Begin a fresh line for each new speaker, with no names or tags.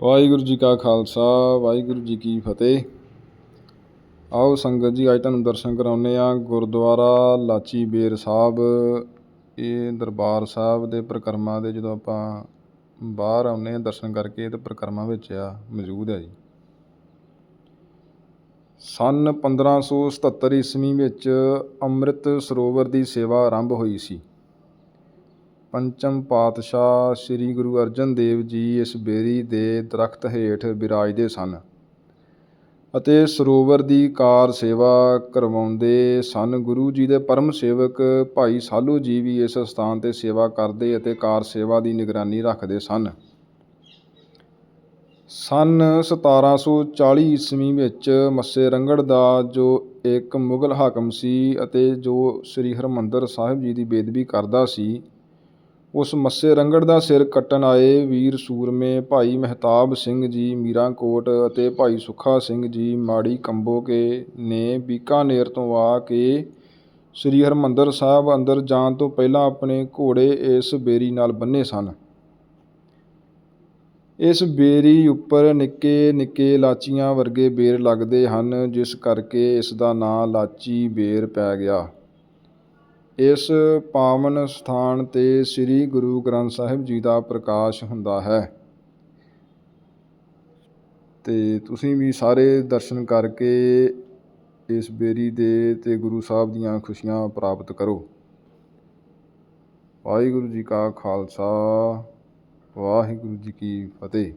ਵਾਹਿਗੁਰੂ ਜੀ ਕਾ ਖਾਲਸਾ, ਵਾਹਿਗੁਰੂ ਜੀ ਕੀ ਫਤਿਹ। ਆਓ ਸੰਗਤ ਜੀ, ਅੱਜ ਤੁਹਾਨੂੰ ਦਰਸ਼ਨ ਕਰਾਉਂਦੇ ਆ ਗੁਰਦੁਆਰਾ ਲਾਚੀ ਬੇਰ ਸਾਹਿਬ। ਇਹ ਦਰਬਾਰ ਸਾਹਿਬ ਦੇ ਪ੍ਰਕਰਮਾਂ ਦੇ ਜਦੋਂ ਆਪਾਂ ਬਾਹਰ ਆਉਂਦੇ ਆ ਦਰਸ਼ਨ ਕਰਕੇ ਤੇ ਪ੍ਰਕਰਮਾਂ ਵਿੱਚ ਆ, ਮੌਜੂਦ ਹੈ ਜੀ। ਸਨ 1577 ਈਸਵੀ ਵਿੱਚ ਅੰਮ੍ਰਿਤ ਸਰੋਵਰ ਦੀ ਸੇਵਾ ਆਰੰਭ ਹੋਈ ਸੀ। ਪੰਚਮ ਪਾਤਸ਼ਾਹ ਸ੍ਰੀ ਗੁਰੂ ਅਰਜਨ ਦੇਵ ਜੀ ਇਸ ਬੇਰੀ ਦੇ ਦਰਖਤ ਹੇਠ ਬਿਰਾਜਦੇ ਸਨ ਅਤੇ ਸਰੋਵਰ ਦੀ ਕਾਰ ਸੇਵਾ ਕਰਵਾਉਂਦੇ ਸਨ। ਗੁਰੂ ਜੀ ਦੇ ਪਰਮ ਸੇਵਕ ਭਾਈ ਸਾਲੂ ਜੀ ਵੀ ਇਸ ਸਥਾਨ ਤੇ ਸੇਵਾ ਕਰਦੇ ਅਤੇ ਕਾਰ ਸੇਵਾ ਦੀ ਨਿਗਰਾਨੀ ਰੱਖਦੇ ਸਨ। ਸਨ 1740 ਈਸਵੀ ਵਿੱਚ ਮੱਸੇ ਰੰਗੜ ਦਾ ਜੋ ਇੱਕ ਮੁਗਲ ਹਾਕਮ ਸੀ ਅਤੇ ਜੋ ਸ੍ਰੀ ਹਰਮੰਦਰ ਸਾਹਿਬ ਜੀ ਦੀ ਬੇਦਬੀ ਕਰਦਾ ਸੀ ਉਸ ਮੱਸੇ ਰੰਗੜ ਦਾ ਸਿਰ ਕੱਟਣ ਆਏ ਵੀਰ ਸੂਰਮੇ, ਭਾਈ ਮਹਿਤਾਬ ਸਿੰਘ ਜੀ ਮੀਰਾਂਕੋਟ ਅਤੇ ਭਾਈ ਸੁੱਖਾ ਸਿੰਘ ਜੀ ਮਾੜੀ ਕੰਬੋਕੇ ਨੇ ਬੀਕਾਨੇਰ ਤੋਂ ਆ ਕੇ ਸ੍ਰੀ ਹਰਮੰਦਰ ਸਾਹਿਬ ਅੰਦਰ ਜਾਣ ਤੋਂ ਪਹਿਲਾਂ ਆਪਣੇ ਘੋੜੇ ਇਸ ਬੇਰੀ ਨਾਲ ਬੰਨੇ ਸਨ। ਇਸ ਬੇਰੀ ਉੱਪਰ ਨਿੱਕੇ ਨਿੱਕੇ ਲਾਚੀਆਂ ਵਰਗੇ ਬੇਰ ਲੱਗਦੇ ਹਨ, ਜਿਸ ਕਰਕੇ ਇਸ ਦਾ ਨਾਂ ਲਾਚੀ ਬੇਰ ਪੈ ਗਿਆ। ਇਸ ਪਾਵਨ ਸਥਾਨ ਤੇ ਸ੍ਰੀ ਗੁਰੂ ਗ੍ਰੰਥ ਸਾਹਿਬ ਜੀ ਦਾ ਪ੍ਰਕਾਸ਼ ਹੁੰਦਾ ਹੈ। ਅਤੇ ਤੁਸੀਂ ਵੀ ਸਾਰੇ ਦਰਸ਼ਨ ਕਰਕੇ ਇਸ ਬੇਰੀ ਦੇ ਅਤੇ ਗੁਰੂ ਸਾਹਿਬ ਦੀਆਂ ਖੁਸ਼ੀਆਂ ਪ੍ਰਾਪਤ ਕਰੋ। ਵਾਹਿਗੁਰੂ ਜੀ ਕਾ ਖਾਲਸਾ, ਵਾਹਿਗੁਰੂ ਜੀ ਕੀ ਫਤਿਹ।